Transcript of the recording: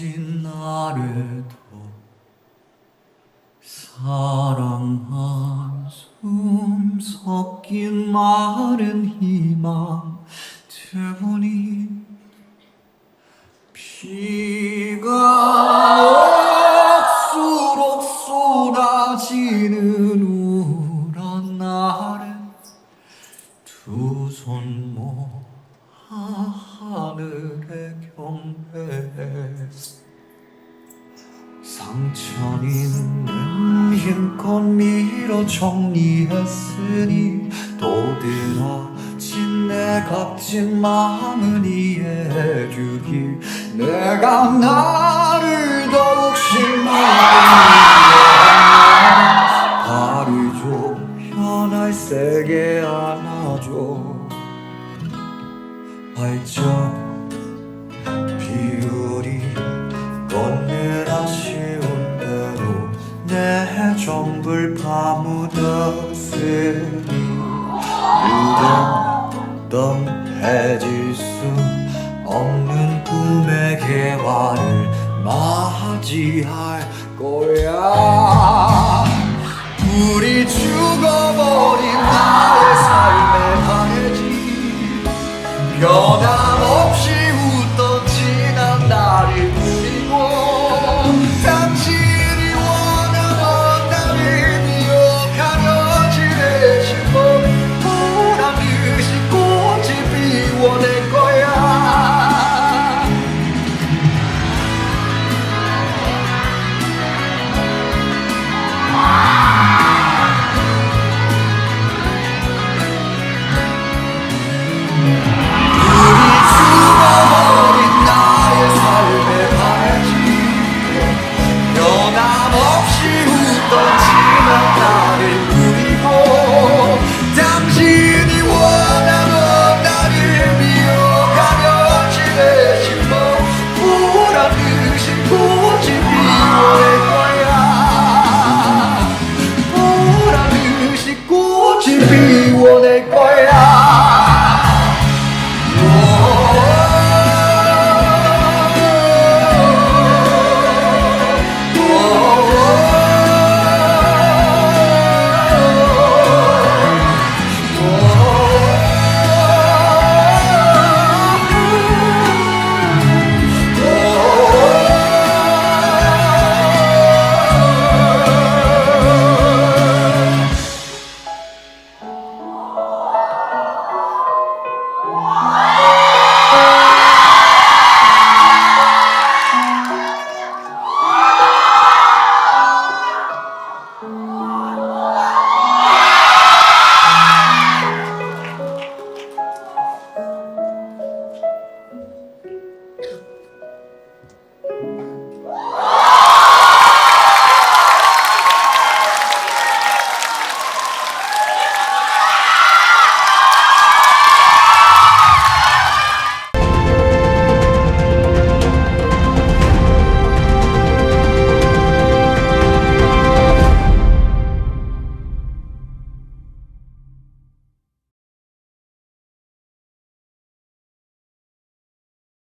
그런 모진 나래도 사랑 한 숨 섞인 마른 희망 때문이 비가 억수로 쏟아지는 우울한 날에 두손 모아 하늘에 경배해 상처는 힘껏 밀어 정리했으니 또 들어진 내 값진 마음은 이해해주기 내가 나를 더욱 심하게 발전 비율이 걷는 아쉬운 대로 내 전부를 파묻었으니 무덤덤해질 수 없는 꿈의 개화를 맞이할 거야